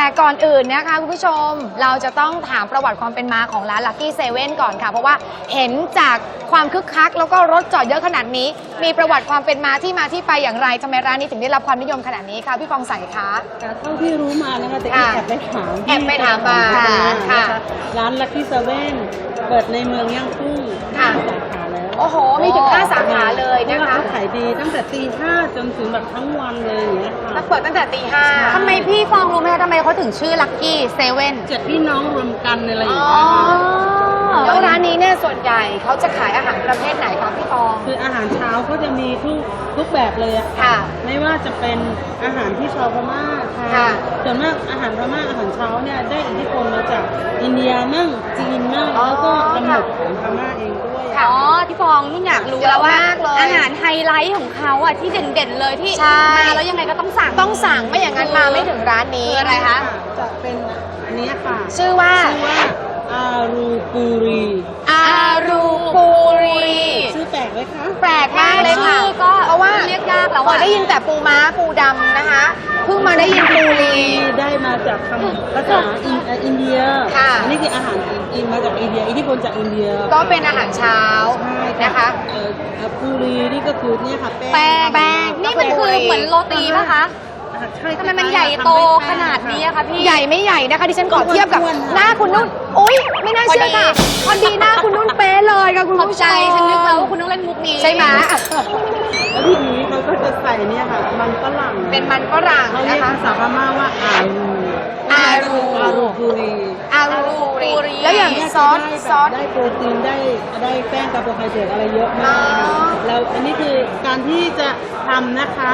แต่ก่อนอื่นนะคะคุณผู้ชมเราจะต้องถามประวัติความเป็นมาของร้าน Lucky Seven ก่อนค่ะ เพราะว่าเห็นจากความคึกคัก แล้วก็รถจอดเยอะขนาดนี้ มีประวัติความเป็นมาที่มาที่ไปอย่างไรทำไมร้านนี้ถึงได้รับความนิยมขนาดนี้คะพี่ฟองใสคะ แต่เท่าที่รู้มานะคะแต่ค่ะแอบไปถามแอบไปถามมาค่ะค่ะร้านลัคกี้เซเว่นเปิดในเมืองย่างกุ้งค่ะ ดีตั้งแต่ตีห้าจนถึงแบบทั้งวันเลยอย่างเงี้ยค่ะแล้วเปิดตั้งแต่ตีห้าทำไมพี่ฟองรู้ไหมคะทำไมเขาถึงชื่อลัคกี้เซเว่นเจ็ดพี่น้องรวมกันอะไรอย่างอ๋อเงี้ยค่ะแล้วร้านนี้เนี่ยส่วนใหญ่เขาจะขายอาหารประเภทไหนคะพี่ฟอง คืออาหารเช้าก็จะมีทุกทุกแบบเลยอะค่ะไม่ว่าจะเป็นอาหารที่ชาวพม่าทาค่ะนส่วนมากอาหารพม่าอาหารเช้าเนี่ยได้อิทธิพลมาจากอินเดีย มั่งจีนมั่งอ๋อแล้วก็กำเนิดของพม่าเองด้วยค่ะอ๋อพี่ฟองนุ่นอยากรู้แล้วว่า เยอะมากเลยอาหารไฮไลท์ของเขาอะที่เด่นๆเลยที่ใช่ มาแล้วยังไงก็ต้องสั่ง ต้องสั่งไม่อย่างนั้นมาไม่ถึงร้านนี้คืออะไรคะ จะเป็นอันเนี้ยค่ะชื่อว่า ชื่อว่าอารูปูรีอารูปูรี ชื่อแปลกไหมคะ แปลกมากเลยค่ะ ชื่อก็เพราะว่าเรียกยากแล้วเคอะยได้ยินแต่ปูม้าปูดำนะคะ เพิ่งมาได้ยินปูรีได้มา จากคำภาษาอินเอ่ออินเดียค่ะ อันนี้คืออาหารอินอินมาจากอินเดียอิทธิพลจากอินเดียก็เป็นอาหารเช้าใช่นะคะเอ่อเอ่อปูรีนี่ก็คือเนี่ยค่ะแป้งแป้งนี่มันคือเหมือนโรตีป่ะคะอะใช่ทำไมมันใหญ่โตขนาดนี้อะคะพี่ใหญ่ไม่ใหญ่นะคะดิฉันขอเทียบกับอ้วนๆหน้าคุณนุ่นอุ้ยไม่น่าเชื่อค่ะพอดีหน้าคุณนุ่นเป๊ะเลยค่ะคุณขอบผู้ชใจมฉันนึกแล้วว่าคุณต้องเล่นมุกนี้ใช่ไหม เนี่ยค่ะ มันฝรั่งเป็นมันฝรั่งเขาเรีนะยกคะภาษาพม่าว่าอารูอารูอารูปูรีอารูปูรีแล้วอย่างซอสซอส ได้โปรตีนได้ได้แป้งคาร์โบไฮเดรตอะไรเยอะมากอ๋อ แล้วอันนี้คือการที่จะทำนะคะ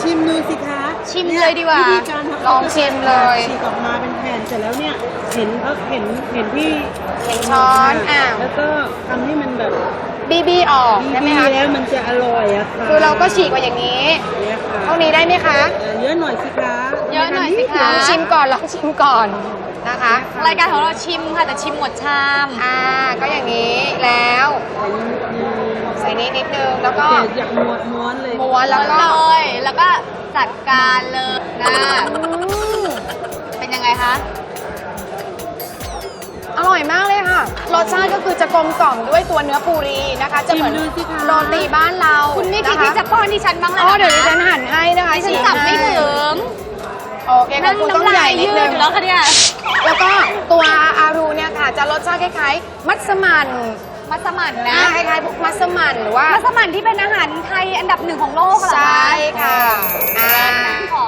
ชิมดูสิคะชิมเลยดีกว่าวิธีการทำลองชิมเลย ฉีกออกมาเป็นแผ่นเสร็จแล้วเนี่ยเห็นเขาเห็นเห็นที่ เห็นช้อนอะแล้วก็ทำให้มันแบบบีบีออกใช่ไหมดีคะๆแล้วมันจะอร่อยอะค่ะคือเราก็ฉีกมาอย่างนี้เนี่ยค่ะเท่านี้ได้ไหมคะเอ่อเยอะหน่อยสิคะเยอะหน่อยสิคะลองชิมก่อนลองชิมก่อนนะคะ รายการของเราชิมค่ะแต่ชิมหมดชามอ่าก็อย่างนี้แล้ว ใส่นิดนึงใส่นี้นิดนึงแล้วก็เดี๋ยวอยากม้วนม้วนเลยม้วนแล้วก็เลยแล้วก็จัดการเลยนะอืมเป็นยังไงคะ รสชาติก็คือจะกลมกล่อมด้วยตัวเนื้อปูรีนะคะ จะเหมือนชิมดูสิคะโรตีบ้านเราคุณไม่คิดนที่จะป้อนดิฉันบ้างเลยอ๋อหรเดี๋ยวดิคะฉันหั่นให้นะคะดิฉันจับไม่ถึงโอเคขอบคุณต้องน้ำใหญ่ลายนิดยืนึดงอยู่แล้วค่ะเนี่ยแล้วก็ตัวอารูเนี่ยค่ะ จะรสชาติคล้ายๆ มัสมั่นมัสมั่นนะนะคล้ายๆพวกมัสมั่นหรือว่ามัสมั่นที่เป็นอาหารไทยอันดับหนึ่งของโลกเหรอคะใช่ค่ะอ่าขอ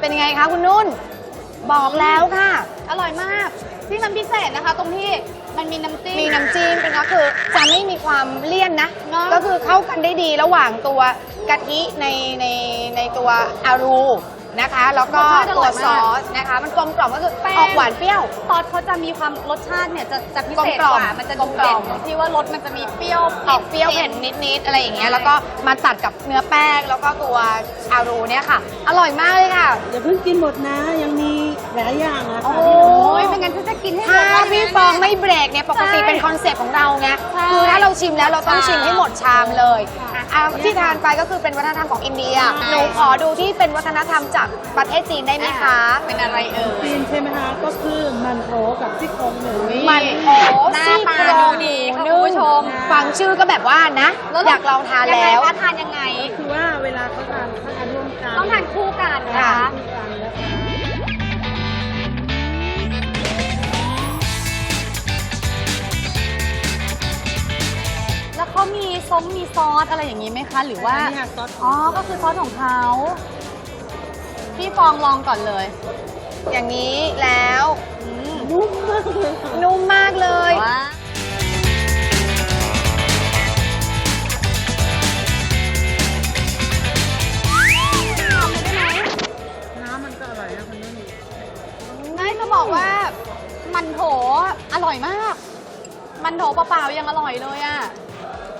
เป็นยังไงคะคุณนุ่น บอกแล้วค่ะ อร่อยมาก ที่มันพิเศษนะคะ ตรงที่มันมีน้ำจิ้ม มีน้ำจิ้มเป็นก็คือจะไม่มีความเลี่ยนนะ เนอะ ก็คือเข้ากันได้ดีระหว่างตัวกะทิในในในตัวอารูนะคะ แล้วก็ตัวซอสนะคะ มันกลมกล่อมก็คือออกหวานเปรี้ยว ซอสเขาจะมีความรสชาติเนี่ยจะจะพิเศษกลมๆกว่ามันจะกลดูมๆเด่นตรงที่ว่ารสมันจะมีเปรี้ยวออกเปรี้ยวเผ็ดนิดๆอะไรอย่างเงี้ยแล้วก็มาตัดกับเนื้อแป้งแล้วก็ตัวอารูเนี่ยค่ะ อร่อยมากเลยค่ะ อย่าเพิ่งกินหมดนะ ยังมีห ลายอย่างนะโอ้คะโหที่เราโอ้ยไม่งั้นฉันจะกินให้หมถ้าดแล้วนะพี่ฟองไม่เบรกเนี่ยปกติใช่เป็นคอนเซ็ปต์ของเราไงใช่คือถ้าเราชิมแล้วเราต้องชามชิมให้หมดชามเลยค่ะอะที่ทานไปก็คือเป็นวัฒนธรรมของอินเดียใช่หนูขอดูที่เป็นวัฒนธรรมจากประเทศจีนได้ไหมคะ เป็นอะไรเอ่ยจีนใช่ไหมคะก็คือมันโถกับซี่โครงหมูมันโถหน้าซี่ตาโครดูงดีค่ะนึ่คุณผู้ชม ฟังชื่อก็แบบว่านะแล้วอยากลองทานยังไงแล้วคะทานยังไงคือว่าเวลาเขาทานเขาทานร่วมกันต้องทานคู่กันนะค่ะ ซอสมีซอสอะไรอย่างนี้ไหมคะ หรือว่า อันนี้ค่ะซอสอ๋อ ก็คือซอสของเขา พี่ฟองลองก่อนเลย อย่างนี้แล้วอืมนุ่มมากเลยค่ะนุ่มมากเลย ว้าน้ำมันก็อร่อยนะคุณนุ่นไม่จะบอกว่า มันโถอร่อยมาก มันโถเปล่าๆยังอร่อยเลยอะ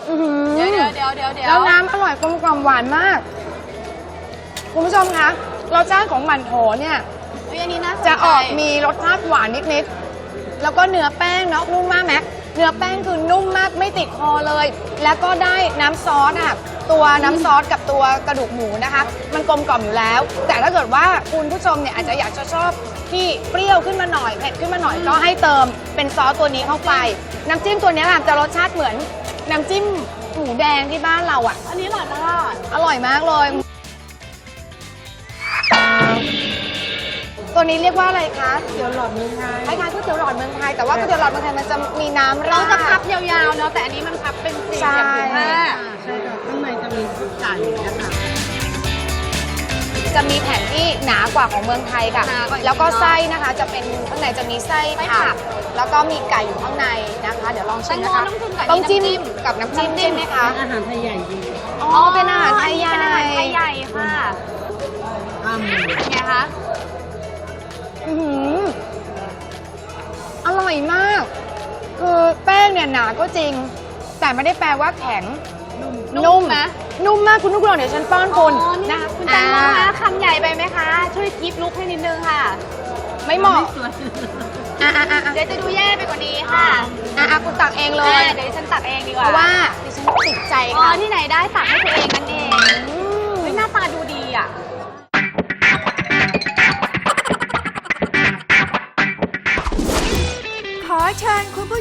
อื้อหือ เดี๋ยวเดี๋ยวเดี๋ยวเดี๋ยวเดี๋ยวแล้วน้ำอร่อยกลมกล่อมหวานมาก คุณผู้ชมคะรสชาติของหมันโถเนี่ยเฮ้ยอันนี้นะจะออกมีรสชาติหวานนิดๆ แล้วก็เนื้อแป้งเนาะนุ่มมากไหมเนื้อแป้งคือนุ่มมากไม่ติดคอเลย แล้วก็ได้น้ำซอสอะตัวน้ำซอสกับตัวกระดูกหมูนะคะ มันกลมกล่อมอยู่แล้ว แต่ถ้าเกิดว่าคุณผู้ชมเนี่ยอาจจะอยากจะชอบที่เปรี้ยวขึ้นมาหน่อยเผ็ดขึ้นมาหน่อยก็ให้เติมเป็นซอสตัวนี้เข้าไป น้ำจิ้มตัวเนี้ยค่ะจะรสชาติเหมือน น้ำจิ้มหมูแดงที่บ้านเราอะอันนี้อร่อยมากอร่อยมากเลย ตัวนี้เรียกว่าอะไรคะเดี๋ยวหลอดเมืองไทยคล้ายๆก๋วยเตี๋ยวหลอดเมืองไทย แต่ว่าก๋วยเตี๋ยวหลอดเมืองไทยมันจะมีน้ำเราราด จะพับยาวๆเนาะแต่อันนี้มันพับเป็นสี่เหลี่ยมผืนผ้า ใช่ค่ะข้างในจะมีไก่นะคะ จะมีแผ่นที่หนากว่าของเมืองไทยค่ะ หนากว่าแล้วก็ไส้นะคะจะเป็นข้างในจะมีไส้ไส้ผัผัก กแล้วก็มีไก่อยู่ข้างในนะคะ เดี๋ยวลองชิมนะคะแตงโมต้องจิ้มกับต้องจิ้มน้ำจิ้ม กับน้ำจิ้มใช่ไหมคะเป็นอาหารไทยใหญ่ดีอ๋อเป็นอาหารไทยใหญ่เป็นอาหารไทยใหญ่ค่ะอ้ำไงคะอื้อหืออร่อยมาก คือแป้งเนี่ยหนาก็จริง แต่ไม่ได้แปลว่าแข็ง นุ่มไหม นุ่มมากคุณนุกรองเดี๋ยวฉันป้อนคุณอ๋อนี่นะคุณแตงโมอ่า คะคำใหญ่ไปไหมคะ ช่วยกิฟต์ลุกให้นิดนึงค่ะ ไม่เหมาะสวยอะอะอะอะเดี๋ยวจะดูแย่ไปกว่านี้ค่ะอะอะคุณตักเองเลเลยย เดี๋ยวดิฉันตักเองดีกเพว่าราะว่าดิฉันติดใจอ๋อค่ะที่ไหนได้ตักให้ตัวเองนั่นเอง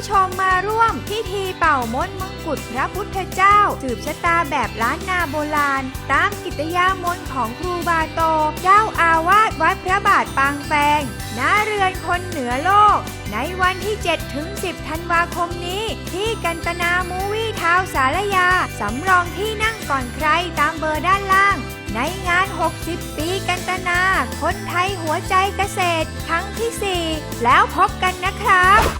ผู้ชมมาร่วม พิธีเป่ามดมงกุฎพระพุทธเจ้า สืบชะตาแบบล้านนาโบราณ ตามกิตยามนต์ของครูบาโต เจ้าอาวาสวัดพระบาทปางแปงณเรือนคนเหนือโลก ในวันที่ 7 ถึง 10 ธันวาคมนี้ ที่กันตนามูวี่ทาวสารยา สำรองที่นั่งก่อนใครตามเบอร์ด้านล่าง ในงาน 60 ปีกันตนา คนไทยหัวใจเกษตร ครั้งที่ 4 แล้วพบกันนะครับ